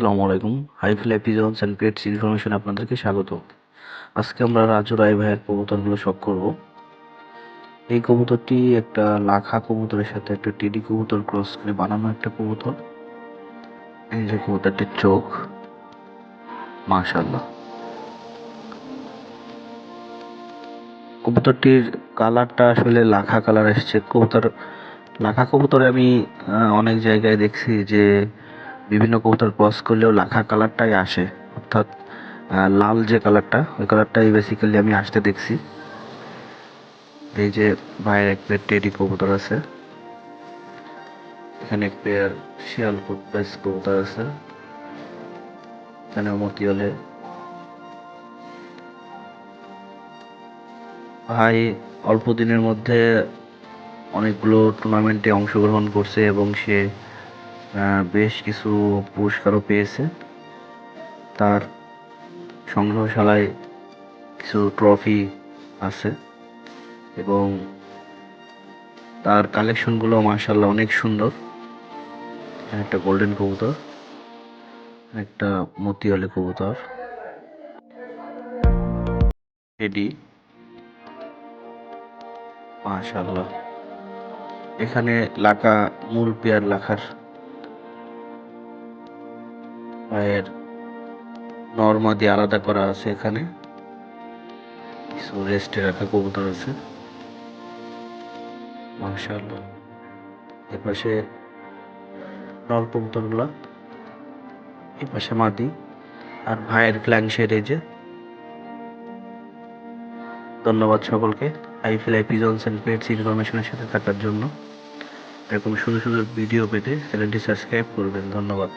আসসালামু আলাইকুম। High fly pigeons and pets information আপনাদেরকে স্বাগত। আজকে আমরা রাজু রায় ভাইয়ের কবুতরগুলো শখ করব। এই কবুতরটি একটা লাখা কবুতরের সাথে একটা টিডি কবুতর ক্রস করে বানানো একটা কবুতর। এই যে কবুতরটির চোখ। মাশাল্লাহ কবুতরটির কালারটা আসলে লাখা কালার এসছে। কবুতর, লাখা কবুতরে আমি অনেক জায়গায় দেখছি যে বিভিন্ন কবুতর ক্রস করলেও লাখা কালারটাই আসে। অর্থাৎ লাল যে কালারটা ওই কালারটাই বেসিক্যালি আমি আসতে দেখছি। এই যে ভাইয়ের এক পেয়ার টেডি কবুতর আছে। এখানে এক পেয়ার শিয়ালকুট বেস কবুতর আছে। এখানে মতিয়লে ভাই অল্প দিনের মধ্যে অনেকগুলো টুর্নামেন্টে অংশগ্রহণ করছে এবং সে বেশ কিছু পুরস্কারও পেয়েছে। তার সংগ্রহশালায় কিছু ট্রফি আছে এবং তার কালেকশনগুলো মার্শাল্লাহ অনেক সুন্দর। একটা গোল্ডেন কবুতর, একটা মতিওয়ালি কবুতর। টেডি মাশাল্লাহ এখানে লাখা মূল পেয়ার লাখার পায়ের নর্মাদি আলাদা করা আছে এখানে। কিছু রেস্টে রাখা কবুতর আছে। মাশাআল্লাহ। এপাশে নর কবুতরগুলা, এপাশে মাদি আর ভাইয়ের ফ্ল্যাং শেড এই যে। ধন্যবাদ সকলকে I feel I pigeons and pets ইনফরমেশনের সাথে থাকার জন্য। এরকম সুন্দর সুন্দর ভিডিও পেতে চ্যানেলটি সাবস্ক্রাইব করবেন। ধন্যবাদ।